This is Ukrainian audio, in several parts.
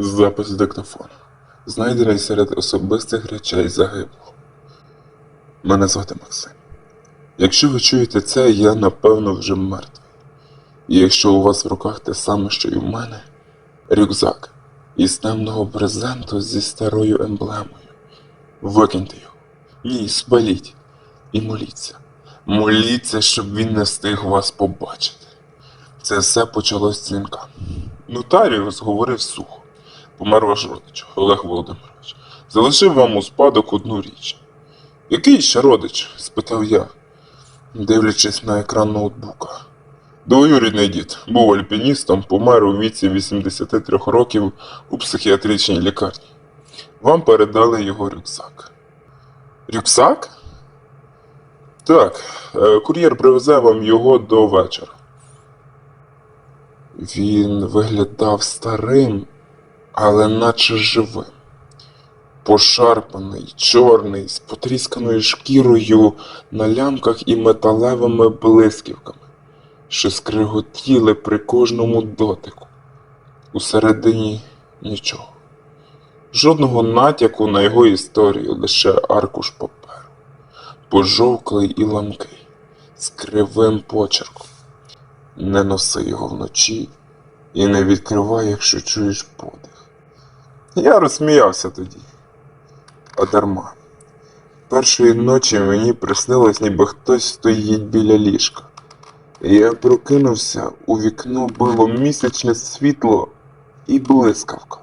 Запис диктофону. Знайдений серед особистих речей загиблого. Мене звати Максим. Якщо ви чуєте це, я напевно вже мертвий. І якщо у вас в руках те саме, що й у мене, рюкзак із темного брезенту зі старою емблемою. Викиньте його. Ні, спаліть. І моліться. Моліться, щоб він не встиг вас побачити. Це все почалось з дзвінка. Нотаріус говорив сухо. Помер ваш родич, Олег Володимирович. Залишив вам у спадок одну річ. Який ще родич? спитав я, дивлячись на екран ноутбука. Двоюрідний дід був альпіністом, помер у віці 83 років у психіатричній лікарні. Вам передали його рюкзак. Рюкзак? Так, е, кур'єр привезе вам його до вечора. Він виглядав старим, але наче живим. Пошарпаний, чорний, з потрісканою шкірою на лямках і металевими блисківками, що скриготіли при кожному дотику. Усередині нічого. Жодного натяку на його історію, лише аркуш паперу, пожовклий і ламкий, з кривим почерком. Не носи його вночі і не відкривай, якщо чуєш подих. Я розсміявся тоді. А дарма. Першої ночі мені приснилось, ніби хтось стоїть біля ліжка. Я прокинувся, у вікно било місячне світло і блискавка,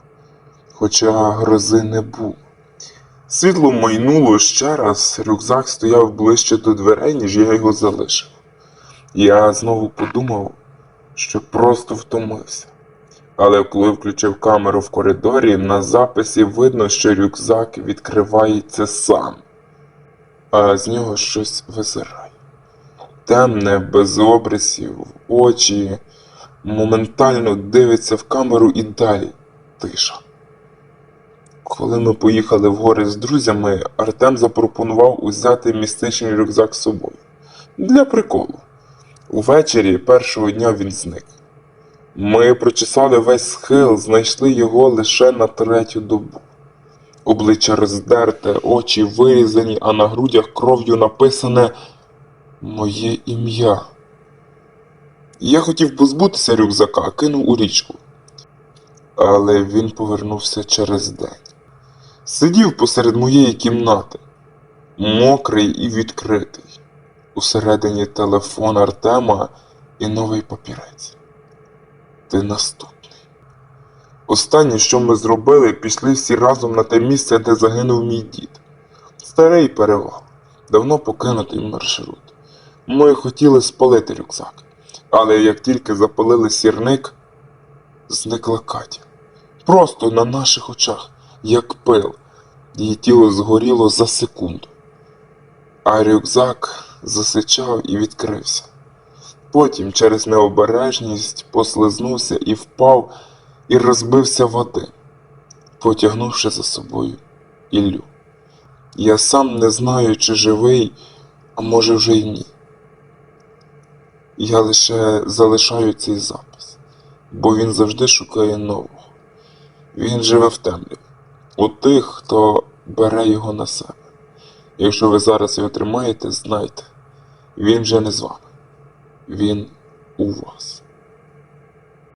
хоча грози не було. Світло майнуло ще раз, рюкзак стояв ближче до дверей, ніж я його залишив. Я знову подумав, що просто втомився. Але коли включив камеру в коридорі, на записі видно, що рюкзак відкривається сам, а з нього щось визирає. Темне, без обрисів, очі моментально дивиться в камеру і далі тиша. Коли ми поїхали в гори з друзями, Артем запропонував узяти містичний рюкзак з собою. Для приколу. Увечері першого дня він зник. Ми прочесали весь схил, знайшли його лише на третю добу. Обличчя роздерте, очі вирізані, а на грудях кров'ю написане Моє ім'я. Я хотів позбутися рюкзака, кинув у річку. Але він повернувся через день. Сидів посеред моєї кімнати, мокрий і відкритий. Усередині телефон Артема і новий папірець. Ти наступний. Останнє, що ми зробили, пішли всі разом на те місце, де загинув мій дід. Старий перевал, давно покинутий маршрут. Ми хотіли спалити рюкзак, але як тільки запалили сірник, зникла Катя. Просто на наших очах, як пил. Її тіло згоріло за секунду, а рюкзак засичав і відкрився. Потім через необережність послизнувся і впав, і розбився в один, потягнувши за собою Іллю. Я сам не знаю, чи живий, а може вже й ні. Я лише залишаю цей запис, бо він завжди шукає нового. Він живе в темряві, у тих, хто бере його на себе. Якщо ви зараз його тримаєте, знайте, він вже не з вами. Він у вас.